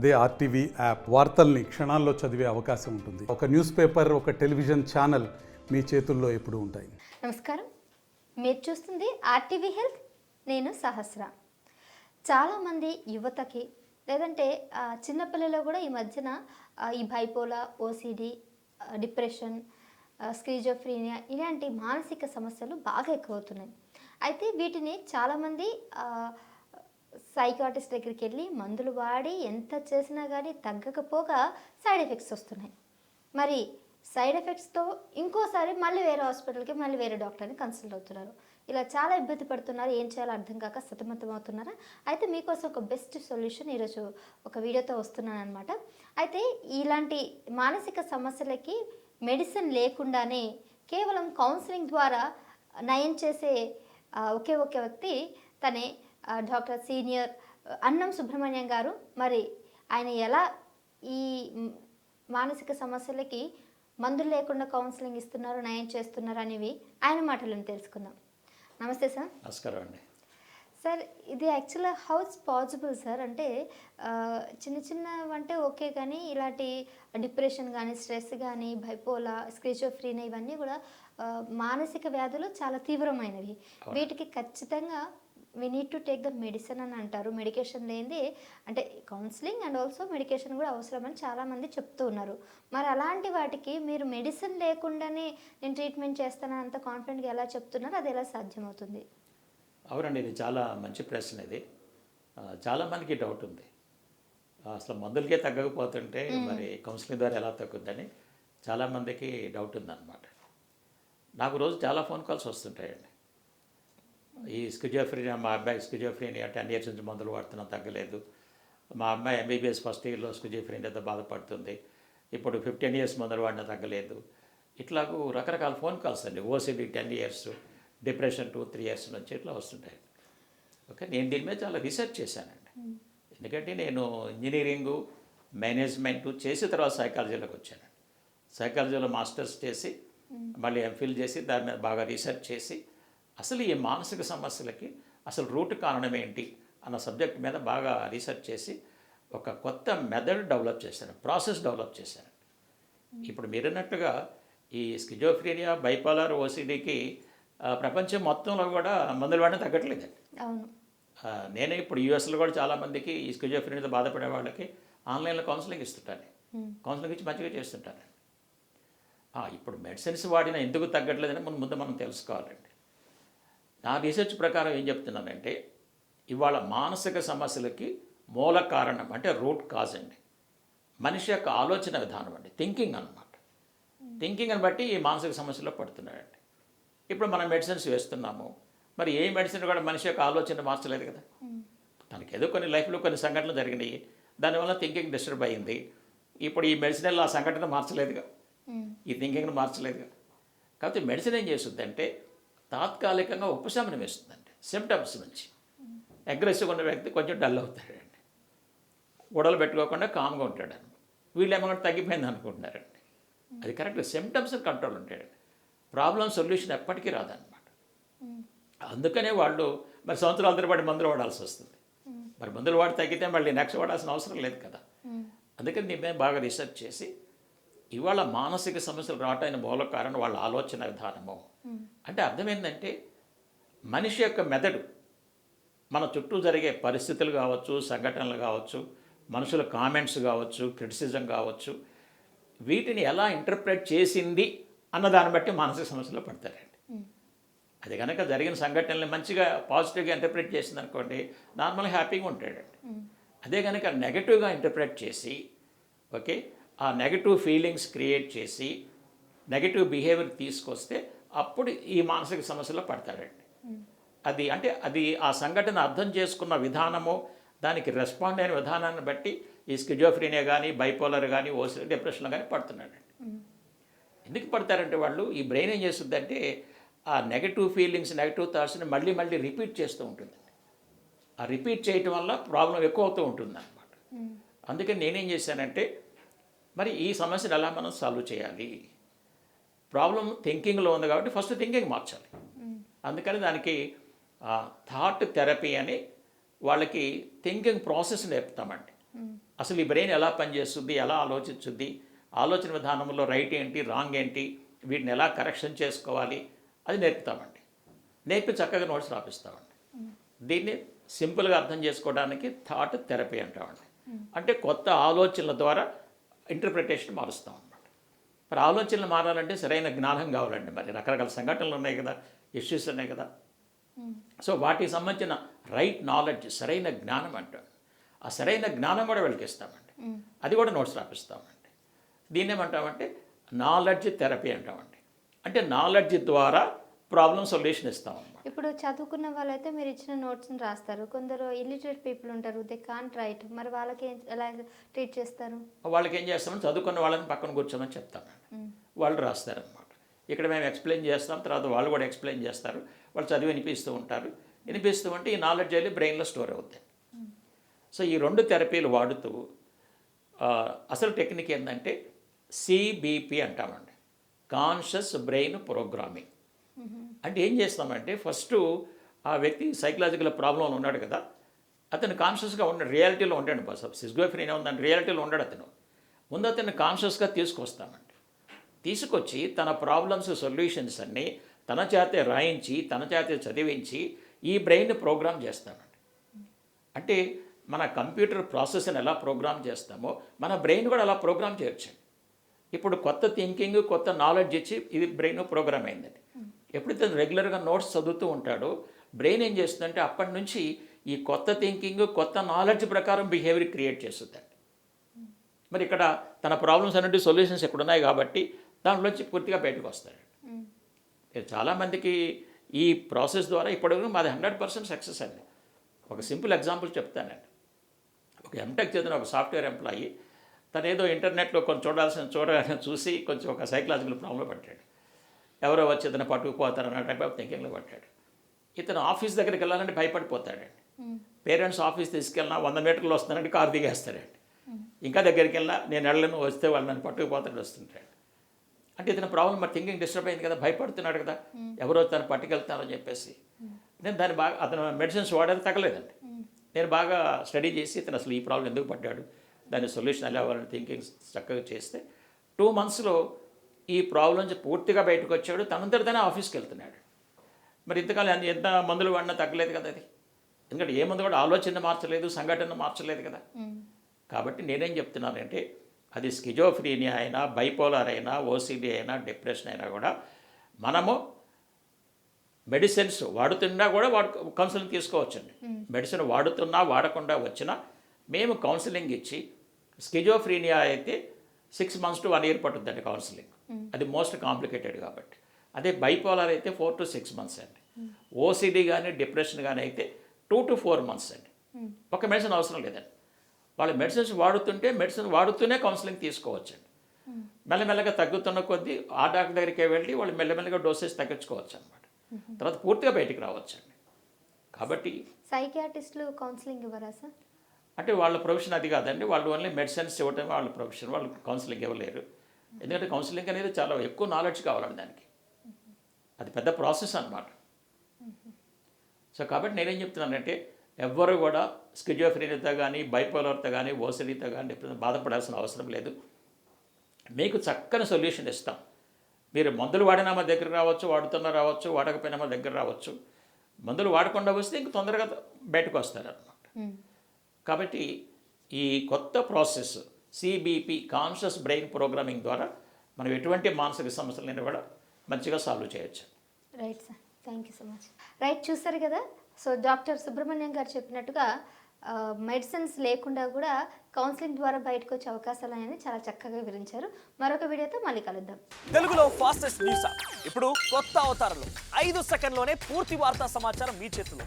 అదే RTV app వార్తల్ని క్షణాల్లో చదివే అవకాశం ఉంటుంది. ఒక న్యూస్ పేపర్ ఒక టెలివిజన్ ఛానల్ మీ చేతుల్లో ఎప్పుడు ఉంటాయి. నమస్కారం. మీరు చూస్తుంది ఆర్టీవీ హెల్త్. నేను సహస్ర. చాలామంది యువతకి లేదంటే చిన్నపిల్లలు కూడా ఈ మధ్యన ఈ బైపోలా ఓసిడి డిప్రెషన్ స్క్రీజోఫ్రీనియా ఇలాంటి మానసిక సమస్యలు బాగా ఎక్కువవుతున్నాయి. అయితే వీటిని చాలామంది సైకాటిస్ట్ దగ్గరికి వెళ్ళి మందులు వాడి ఎంత చేసినా కానీ తగ్గకపోగా సైడ్ ఎఫెక్ట్స్ వస్తున్నాయి. మరి సైడ్ ఎఫెక్ట్స్తో ఇంకోసారి మళ్ళీ వేరే హాస్పిటల్కి మళ్ళీ వేరే డాక్టర్ని కన్సల్ట్ అవుతున్నారు. ఇలా చాలా ఇబ్బంది పడుతున్నారు. ఏం చేయాలో అర్థం కాక సతమతం అవుతున్నారా? అయితే మీకోసం ఒక బెస్ట్ సొల్యూషన్ ఈరోజు ఒక వీడియోతో వస్తున్నాను అనమాట అయితే ఇలాంటి మానసిక సమస్యలకి మెడిసిన్ లేకుండానే కేవలం కౌన్సిలింగ్ ద్వారా నయం చేసే ఒకే ఒకే వ్యక్తి తనే డాక్టర్ సీనియర్ అన్నం సుబ్రహ్మణ్యం గారు మరి ఆయన ఎలా ఈ మానసిక సమస్యలకి మందులు లేకుండా కౌన్సిలింగ్ ఇస్తున్నారు నయం చేస్తున్నారు అనేవి ఆయన మాటలను తెలుసుకుందాం. నమస్తే సార్. నమస్కారం అండి. సార్ ఇది యాక్చువల్గా హౌస్ పాసిబుల్ సార్? అంటే చిన్న చిన్న అంటే ఓకే కానీ ఇలాంటి డిప్రెషన్ కానీ స్ట్రెస్ కానీ బైపోలా స్క్రిచోఫ్రీనా ఇవన్నీ కూడా మానసిక వ్యాధులు చాలా తీవ్రమైనవి. వీటికి ఖచ్చితంగా we need to take the medicine అని అంటారు. మెడికేషన్ లేనిది అంటే కౌన్సిలింగ్ అండ్ ఆల్సో మెడికేషన్ కూడా అవసరమని చాలామంది చెప్తూ ఉన్నారు. మరి అలాంటి వాటికి మీరు మెడిసిన్ లేకుండానే నేను ట్రీట్మెంట్ చేస్తానని అంత కాన్ఫిడెంట్గా ఎలా చెప్తున్నారు? అది ఎలా సాధ్యమవుతుంది? అవునండి ఇది చాలా మంచి ప్రశ్న ఇది. ఆ, చాలా మందికి డౌట్ ఉంది. అసలు మందులకే తగ్గకపోతుంటే మరి కౌన్సిలింగ్ ద్వారా ఎలా తగ్గుద్దని చాలామందికి డౌట్ ఉందన్నమాట. నాకు రోజు చాలా ఫోన్ కాల్స్ వస్తుంటాయండి. ఈ స్కిజోఫ్రీనియా మా అబ్బాయి స్కిజోఫ్రీనియా టెన్ ఇయర్స్ నుంచి మందులు వాడుతున్నా తగ్గలేదు. మా అమ్మాయి ఎంబీబీఎస్ ఫస్ట్ ఇయర్లో స్కిజోఫ్రీనియాతో బాధపడుతుంది. ఇప్పుడు ఫిఫ్టీన్ ఇయర్స్ మందులు వాడినా తగ్గలేదు. ఇట్లాగూ రకరకాల ఫోన్ కాల్స్ అండి. OCD ten years depression two three years నుంచి ఇట్లా వస్తుంటాయి. ఓకే? నేను దీని మీద చాలా రీసెర్చ్ చేశానండి. ఎందుకంటే నేను ఇంజనీరింగు మేనేజ్మెంట్ చేసి తర్వాత సైకాలజీలోకి వచ్చానండి. సైకాలజీలో మాస్టర్స్ చేసి మళ్ళీ ఎంఫిల్ చేసి దాని మీద బాగా రీసెర్చ్ చేసి అసలు ఈ మానసిక సమస్యలకి అసలు రూట్ కారణం ఏంటి అన్న సబ్జెక్ట్ మీద బాగా రీసెర్చ్ చేసి ఒక కొత్త మెథడ్ డెవలప్ చేశాను ప్రాసెస్ డెవలప్ చేశాను ఇప్పుడు మీరన్నట్టుగా ఈ స్కిజోఫ్రీనియా బైపాలర్ ఓసిడీకి ప్రపంచం మొత్తంలో కూడా మందులు వాడిన తగ్గట్లేదండి నేనే ఇప్పుడు యూఎస్లో కూడా చాలామందికి ఈ స్కిజోఫ్రీనియాతో బాధపడే వాళ్ళకి ఆన్లైన్లో కౌన్సిలింగ్ ఇస్తుంటాను. కౌన్సిలింగ్ ఇచ్చి మంచిగా చేస్తుంటాను. ఇప్పుడు మెడిసిన్స్ వాడినా ఎందుకు తగ్గట్లేదని ముందు ముందు మనం తెలుసుకోవాలండి. నా రీసెర్చ్ ప్రకారం ఏం చెప్తున్నానంటే ఇవాళ మానసిక సమస్యలకి మూల కారణం అంటే రూట్ కాజ్ అండి. మనిషి యొక్క ఆలోచన విధానం అండి. థింకింగ్ అనమాట థింకింగ్ని బట్టి ఈ మానసిక సమస్యలో పడుతున్నాడండి. ఇప్పుడు మనం మెడిసిన్స్ వేస్తున్నాము. మరి ఏ మెడిసిన్ కూడా మనిషి యొక్క ఆలోచన మార్చలేదు కదా. తనకి ఏదో కొన్ని లైఫ్లో కొన్ని సంఘటనలు జరిగినాయి. దానివల్ల థింకింగ్ డిస్టర్బ్ అయింది. ఇప్పుడు ఈ మెడిసిన్ ఆ సంఘటన మార్చలేదుగా. ఈ థింకింగ్ని మార్చలేదుగా. కాబట్టి మెడిసిన్ ఏం చేస్తుందంటే తాత్కాలికంగా ఉపశమనం ఇస్తుందండి సిమ్టమ్స్ నుంచి. అగ్రెసివ్ ఉన్న వ్యక్తి కొంచెం డల్ అవుతాడండి. గొడవలు పెట్టుకోకుండా కామ్గా ఉంటాడు వీళ్ళు ఏమన్నా తగ్గిపోయింది అనుకుంటున్నారండి. అది కరెక్ట్ సిమ్టమ్స్ కంట్రోల్ ఉంటాడండి ప్రాబ్లం సొల్యూషన్ ఎప్పటికీ రాదనమాట అందుకనే వాళ్ళు మరి సంవత్సరాల తరబడి మందులు వాడాల్సి వస్తుంది. మరి మందులు వాడి తగ్గితే మళ్ళీ నెక్స్ట్ వాడాల్సిన అవసరం లేదు కదా. అందుకని నేను బాగా రీసెర్చ్ చేసి ఇవాళ మానసిక సమస్యలు రావటానికి మూల కారణం వాళ్ళ ఆలోచన విధానము. అంటే అర్థం ఏంటంటే మనిషి యొక్క మెదడు మన చుట్టూ జరిగే పరిస్థితులు కావచ్చు సంఘటనలు కావచ్చు మనుషుల కామెంట్స్ కావచ్చు క్రిటిసిజం కావచ్చు వీటిని ఎలా ఇంటర్ప్రెట్ చేసింది అన్న దాన్ని బట్టి మానసిక సమస్యలు పడతారండి. అది కనుక జరిగిన సంఘటనల్ని మంచిగా పాజిటివ్గా ఇంటర్ప్రిట్ చేసింది అనుకోండి నార్మల్గా హ్యాపీగా ఉంటాడండి. అదే కనుక నెగటివ్గా ఇంటర్ప్రిట్ చేసి ఓకే ఆ నెగటివ్ ఫీలింగ్స్ క్రియేట్ చేసి నెగటివ్ బిహేవియర్ తీసుకొస్తే అప్పుడు ఈ మానసిక సమస్యలో పడతాడండి అది అంటే అది ఆ సంఘటన అర్థం చేసుకున్న విధానము దానికి రెస్పాండ్ అయిన విధానాన్ని బట్టి ఈ స్కిజోఫ్రీనియా కానీ బైపోలర్ కానీ ఓసి డిప్రెషన్లో కానీ పడుతున్నాడండి ఎందుకు పడతారంటే వాళ్ళు ఈ బ్రెయిన్ ఏం చేస్తుందంటే ఆ నెగటివ్ ఫీలింగ్స్ నెగటివ్ థాట్స్ని మళ్ళీ మళ్ళీ రిపీట్ చేస్తూ ఉంటుందండి ఆ రిపీట్ చేయటం వల్ల ప్రాబ్లం ఎక్కువ అవుతూ ఉంటుంది అనమాట అందుకని నేనేం చేశానంటే మరి ఈ సమస్యను ఎలా మనం సాల్వ్ చేయాలి? ప్రాబ్లం థింకింగ్లో ఉంది కాబట్టి ఫస్ట్ థింకింగ్ మార్చాలి. అందుకని దానికి థాట్ థెరపీ అని వాళ్ళకి థింకింగ్ ప్రాసెస్ నేర్పుతామండి. అసలు ఈ బ్రెయిన్ ఎలా పనిచేస్తుంది ఎలా ఆలోచించుద్ది ఆలోచన విధానంలో రైట్ ఏంటి రాంగ్ ఏంటి వీటిని ఎలా కరెక్షన్ చేసుకోవాలి అది నేర్పుతామండి. నేర్పి చక్కగా నోట్స్ రాపిస్తామండి. దీన్ని సింపుల్గా అర్థం చేసుకోవడానికి థాట్ థెరపీ అంటామండి. అంటే కొత్త ఆలోచనల ద్వారా ఇంటర్ప్రిటేషన్ మారుస్తాం అన్నమాట. మరి ఆలోచనలు మారాలంటే సరైన జ్ఞానం కావాలండి మరి. రకరకాల సంఘటనలు ఉన్నాయి కదా ఇష్యూస్ ఉన్నాయి కదా. సో వాటికి సంబంధించిన రైట్ నాలెడ్జ్ సరైన జ్ఞానం అంటాం. ఆ సరైన జ్ఞానం కూడా వీళ్ళకి ఇస్తామండి. అది కూడా నోట్స్ రాపిస్తామండి. దీన్ని ఏమంటామంటే నాలెడ్జ్ థెరపీ అంటామండి. అంటే నాలెడ్జ్ ద్వారా ప్రాబ్లం సొల్యూషన్ ఇస్తామన్నమాట ఇప్పుడు చదువుకున్న వాళ్ళైతే మీరు ఇచ్చిన నోట్స్ని రాస్తారు. కొందరు ఇల్లిటరేట్ పీపుల్ ఉంటారు. దే కాంట్ రైట్ మరి వాళ్ళకి ఏం- ఎలా ట్రీట్ చేస్తారు? వాళ్ళకి ఏం చేస్తామని చదువుకున్న వాళ్ళని పక్కన కూర్చోమని చెప్తామండి వాళ్ళు రాస్తారనమాట ఇక్కడ మేము ఎక్స్ప్లెయిన్ చేస్తాం తర్వాత వాళ్ళు కూడా ఎక్స్ప్లెయిన్ చేస్తారు. వాళ్ళు చదివి వినిపిస్తూ ఉంటారు. వినిపిస్తూ ఉంటే ఈ నాలెడ్జ్ వెళ్ళి బ్రెయిన్లో స్టోర్ అవుతుంది సో ఈ రెండు థెరపీలు వాడుతూ అసలు టెక్నిక్ ఏంటంటే సిబిపి అంటామండి. కాన్షియస్ బ్రెయిన్ ప్రోగ్రామింగ్ అంటే ఏం చేస్తామంటే ఫస్ట్ ఆ వ్యక్తి సైకలాజికల్ ప్రాబ్లంలో ఉన్నాడు కదా అతను కాన్షియస్గా ఉండాడు రియాలిటీలో ఉంటాడు బస్. సిస్గోఫ్రీనే ఉందని రియాలిటీలో ఉండడు అతను. ముందు అతను కాన్షియస్గా తీసుకొస్తామండి తీసుకొచ్చి తన ప్రాబ్లమ్స్ సొల్యూషన్స్ అన్నీ తన చేతే రాయించి తన చేతే చదివించి ఈ బ్రెయిన్ ప్రోగ్రామ్ చేస్తామండి అంటే మన కంప్యూటర్ ప్రాసెస్ని ఎలా ప్రోగ్రామ్ చేస్తామో మన బ్రెయిన్ కూడా అలా ప్రోగ్రామ్ చేయొచ్చు. ఇప్పుడు కొత్త థింకింగ్ కొత్త నాలెడ్జ్ ఇచ్చి ఇది బ్రెయిన్ ప్రోగ్రామ్ అయిందండి. ఎప్పుడైతే రెగ్యులర్గా నోట్స్ చదువుతూ ఉంటాడో బ్రెయిన్ ఏం చేస్తుందంటే అప్పటి నుంచి ఈ కొత్త థింకింగ్ కొత్త నాలెడ్జ్ ప్రకారం బిహేవియర్ క్రియేట్ చేస్తుందండి మరి ఇక్కడ తన ప్రాబ్లమ్స్ అనేవి సొల్యూషన్స్ ఇక్కడ ఉన్నాయి కాబట్టి దాంట్లోంచి పూర్తిగా బయటకు వస్తాడు. చాలామందికి ఈ ప్రాసెస్ ద్వారా ఇప్పటివరకు మాది హండ్రెడ్ పర్సెంట్ సక్సెస్ అండి. ఒక సింపుల్ ఎగ్జాంపుల్ చెప్తానండి. ఒక ఎంటెక్ చదివిన ఒక సాఫ్ట్వేర్ ఎంప్లాయీ తను ఏదో ఇంటర్నెట్లో కొంచెం చూడాల్సిన చూడగానే చూసి కొంచెం ఒక సైకలాజికల్ ప్రాబ్లం పట్టాడు ఎవరో వచ్చి ఇతను పట్టుకుపోతారన్న టైప్ ఆఫ్ థింకింగ్లో పట్టాడు ఇతను ఆఫీస్ దగ్గరికి వెళ్ళాలంటే భయపడిపోతాడండి. పేరెంట్స్ ఆఫీస్ తీసుకెళ్ళినా వంద మీటర్లు వస్తానంటే కారు దిగేస్తాడండి. ఇంకా దగ్గరికి వెళ్ళినా నేను వెళ్ళను వస్తే వాళ్ళు నన్ను పట్టుకుపోతాడు వస్తుంటాడు. అంటే ఇతని ప్రాబ్లం మరి థింకింగ్ డిస్టర్బ్ అయింది కదా భయపడుతున్నాడు కదా. ఎవరో తను పట్టుకెళ్తారని చెప్పేసి. నేను దాన్ని బాగా అతను మెడిసిన్స్ వాడేది తగ్గలేదండి. నేను బాగా స్టడీ చేసి ఇతను అసలు ఈ ప్రాబ్లం ఎందుకు పడ్డాడు దాని సొల్యూషన్ ఎలా అవ్వాలని థింకింగ్ చక్కగా చేస్తే టూ మంత్స్లో ఈ ప్రాబ్లం నుంచి పూర్తిగా బయటకు వచ్చాడు. తనంతట తనే ఆఫీస్కి వెళ్తున్నాడు. మరి ఇంతకాలం ఎంత మందులు వాడినా తగ్గలేదు కదా అది. ఎందుకంటే ఏ మందు కూడా ఆలోచన మార్చలేదు సంఘటన మార్చలేదు కదా. కాబట్టి నేనేం చెప్తున్నానంటే అది స్కిజోఫ్రీనియా అయినా బైపోలార్ అయినా ఓసిడి అయినా డిప్రెషన్ అయినా కూడా మనము మెడిసిన్స్ వాడుతున్నా కూడా వాడు కౌన్సిలింగ్ తీసుకోవచ్చండి. మెడిసిన్ వాడుతున్నా వాడకుండా వచ్చినా మేము కౌన్సిలింగ్ ఇచ్చి స్కిజోఫ్రీనియా అయితే six months to one year పట్టుద్దండి counselling అది మోస్ట్ కాంప్లికేటెడ్ కాబట్టి. అదే బైపోలార్ అయితే ఫోర్ టు సిక్స్ మంత్స్ అండి. ఓసిడి కానీ డిప్రెషన్ కానీ అయితే టూ టు ఫోర్ మంత్స్ అండి. ఒక మెడిసిన్ అవసరం లేదండి. వాళ్ళు మెడిసిన్స్ వాడుతుంటే మెడిసిన్ వాడుతూనే కౌన్సిలింగ్ తీసుకోవచ్చండి. మెల్లమెల్లగా తగ్గుతున్న కొద్దీ ఆ డాక్టర్ దగ్గరికి వెళ్ళి వాళ్ళు మెల్లమెల్లగా డోసేజ్ తగ్గించుకోవచ్చు అనమాట తర్వాత పూర్తిగా బయటికి రావచ్చండి. కాబట్టి సైకియాట్రిస్టులు కౌన్సిలింగ్ ఇవ్వరా సార్? అంటే వాళ్ళ ప్రొఫెషన్ అది కాదండి. వాళ్ళు ఓన్లీ మెడిసిన్స్ ఇవ్వటం వాళ్ళ ప్రొఫెషన్ వాళ్ళు కౌన్సిలింగ్ ఇవ్వలేరు. ఎందుకంటే కౌన్సిలింగ్ అనేది చాలా ఎక్కువ నాలెడ్జ్ కావాలండి దానికి. అది పెద్ద ప్రాసెస్ అన్నమాట. సో కాబట్టి నేనేం చెప్తున్నానంటే ఎవ్వరు కూడా స్కిజోఫ్రీనితో కానీ బైపోలర్తో కానీ ఓసిడీతో కానీ ఎప్పుడైనా బాధపడాల్సిన అవసరం లేదు. మీకు చక్కని సొల్యూషన్ ఇస్తాం. మీరు మందులు వాడినా మా దగ్గర రావచ్చు వాడుతున్నా రావచ్చు వాడకపోయినా మా దగ్గర రావచ్చు. మందులు వాడకుండా వస్తే ఇంక తొందరగా బయటకు వస్తారనమాట కాబట్టి ఈ కొత్త process CBP conscious brain programming ద్వారా మనం ఎటువంటి మానసిక సమస్యలైనా కూడా మంచిగా సాల్వ్ చేయొచ్చు. Right sir thank you so much right చూస్తారు కదా? సో డాక్టర్ సుబ్రహ్మణ్యం గారు చెప్పినట్టుగా మెడిసిన్స్ లేకుండా కూడా కౌన్సిలింగ్ ద్వారా బయటకు వచ్చే అవకాశాలు అనేది చాలా చక్కగా వివరించారు. మరొక వీడియోతో మళ్ళీ కలుద్దాం. తెలుగులో ఫాస్టెస్ట్ న్యూస్ ఇప్పుడు కొత్త అవతారంలో ఐదు సెకండ్లోనే పూర్తి వార్తా సమాచారం మీ చేతిలో.